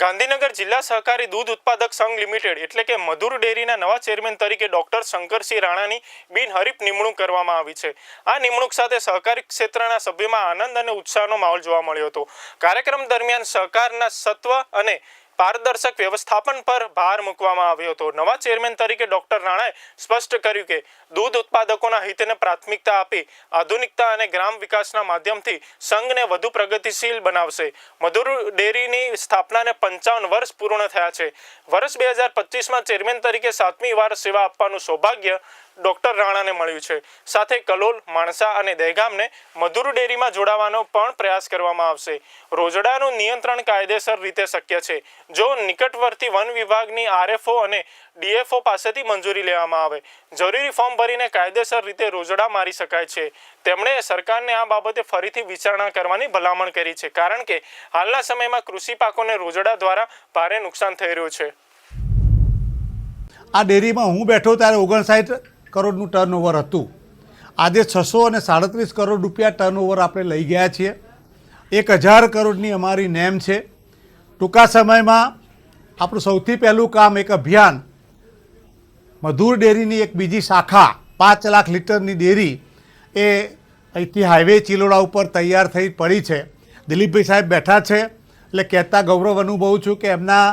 ગાંધીનગર જિલ્લા સહકારી દૂધ ઉત્પાદક સંઘ લિમિટેડ એટલે કે મધુર ડેરીના નવા ચેરમેન તરીકે ડોક્ટર શંકરસિંહ રાણાની બિનહરીફ નિમણૂક કરવામાં આવી છે. આ નિમણૂક સાથે સહકારી ક્ષેત્રના સભ્યમાં આનંદ અને ઉત્સાહનો માહોલ જોવા મળ્યો હતો. કાર્યક્રમ દરમિયાન સહકારના સત્વ અને પારદર્શક વ્યવસ્થાપન પર ભાર મૂકવામાં આવ્યો હતો. નવા ચેરમેન તરીકે ડોક્ટર રાણાએ સ્પષ્ટ કર્યું કે દૂધ ઉત્પાદકોના હિતને પ્રાથમિકતા આપી આધુનિકતા અને ગ્રામ વિકાસના માધ્યમથી સંઘને વધુ પ્રગતિશીલ બનાવશે. મધુર ડેરીની સ્થાપનાને પંચાવન વર્ષ પૂર્ણ થયા છે. વર્ષ બે હજાર પચીસમાં ચેરમેન તરીકે સાતમી વાર સેવા આપવાનું સૌભાગ્ય ડોક્ટર રાણાને મળ્યું છે. સાથે કલોલ, માણસા અને દહેગામને મધુર ડેરીમાં જોડાવાનો પણ પ્રયાસ કરવામાં આવશે. રોજડાનું નિયંત્રણ કાયદેસર રીતે શક્ય છે. જો નિકટવર્તી વન વિભાગની આરએફઓ અને ડીએફઓ પાસેથી મંજૂરી લેવામાં આવે, જરૂરી ફોર્મ ભરીને કાયદેસર રીતે રોજડા મારી શકાય છે. તેમણે સરકારને આ બાબતે ફરીથી વિચારણા કરવાની ભલામણ કરી છે, કારણ કે હાલના સમયમાં કૃષિ પાકોને રોજડા દ્વારા ભારે નુકસાન થઈ રહ્યું છે. આ ડેરીમાં હું બેઠો ત્યારે ઓગણસાઠ કરોડનું ટર્નઓવર હતું. આજે છસો અને સાડત્રીસ કરોડ રૂપિયા ટર્નઓવર આપણે લઈ ગયા છીએ. એક હજાર કરોડની અમારી નેમ છે. ટૂંકા સમયમાં આપણું સૌથી પહેલું કામ એક અભિયાન. મધુર ડેરીની એક બીજી શાખા, પાંચ લાખ લીટરની ડેરી, એ અહીંથી હાઈવે ચિલોડા ઉપર તૈયાર થઈ પડી છે. દિલીપભાઈ સાહેબ બેઠા છે. એટલે કહેતા ગૌરવ અનુભવું છું કે એમના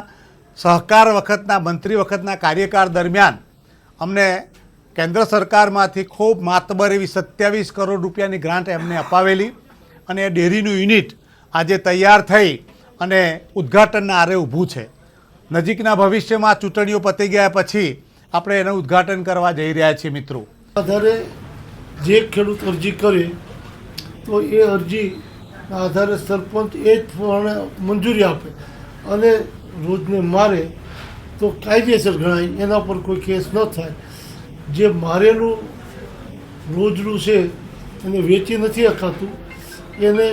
સહકાર વખતના, મંત્રી વખતના કાર્યકાળ દરમિયાન અમને કેન્દ્ર સરકારમાંથી ખૂબ માતબર એવી સત્યાવીસ કરોડ રૂપિયાની ગ્રાન્ટ એમને અપાવેલી અને એ ડેરીનું યુનિટ આજે તૈયાર થઈ અને ઉદ્ઘાટનના આરે ઊભું છે. નજીકના ભવિષ્યમાં ચૂંટણીઓ પતી ગયા પછી આપણે એનું ઉદ્ઘાટન કરવા જઈ રહ્યા છીએ મિત્રો. આધારે જે ખેડૂત અરજી કરે, તો એ અરજી આધારે સરપંચ એ જ પ્રમાણે મંજૂરી આપે અને રોજને મારે તો કાયદેસર ગણાય, એના પર કોઈ કેસ ન થાય. જે મારેલું, રોજનું છે, એને વેચી નથી અખાતું. એને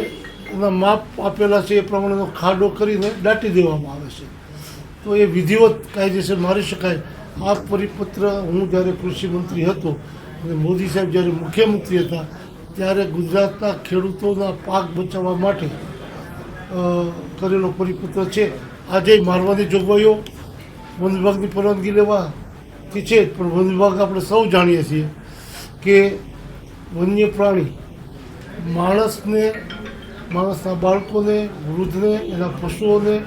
એના માપ આપેલા છે એ પ્રમાણેનો ખાડો કરીને દાટી દેવામાં આવે છે. તો એ વિધિવત કાયદેસર મારી શકાય. આ પરિપત્ર હું જ્યારે કૃષિ મંત્રી હતો અને મોદી સાહેબ જ્યારે મુખ્યમંત્રી હતા, ત્યારે ગુજરાતના ખેડૂતોના પાક બચાવવા માટે કરેલો પરિપત્ર છે. આજે મારવાની જોગવાઈઓ વન વિભાગની પરવાનગી લેવાથી છે, પણ વન વિભાગ આપણે સૌ જાણીએ છીએ કે વન્ય પ્રાણી માણસને, માણસના બાળકોને, વૃદ્ધને, એના પશુઓને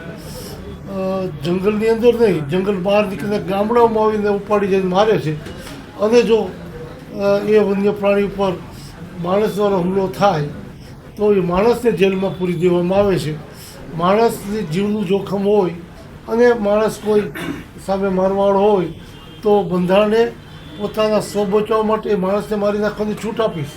જંગલની અંદર નહીં, જંગલ બહાર નીકળીને ગામડાઓમાં આવીને ઉપાડી જઈને મારે છે. અને જો એ વન્ય પ્રાણી ઉપર માણસ દ્વારા હુમલો થાય, તો એ માણસને જેલમાં પૂરી દેવામાં આવે છે. માણસને જીવનું જોખમ હોય અને માણસ કોઈ સામે મારવાળ હોય તો બંધારણે પોતાના સ્વ બચાવ માટે માણસને મારી નાખવાની છૂટ આપીશ.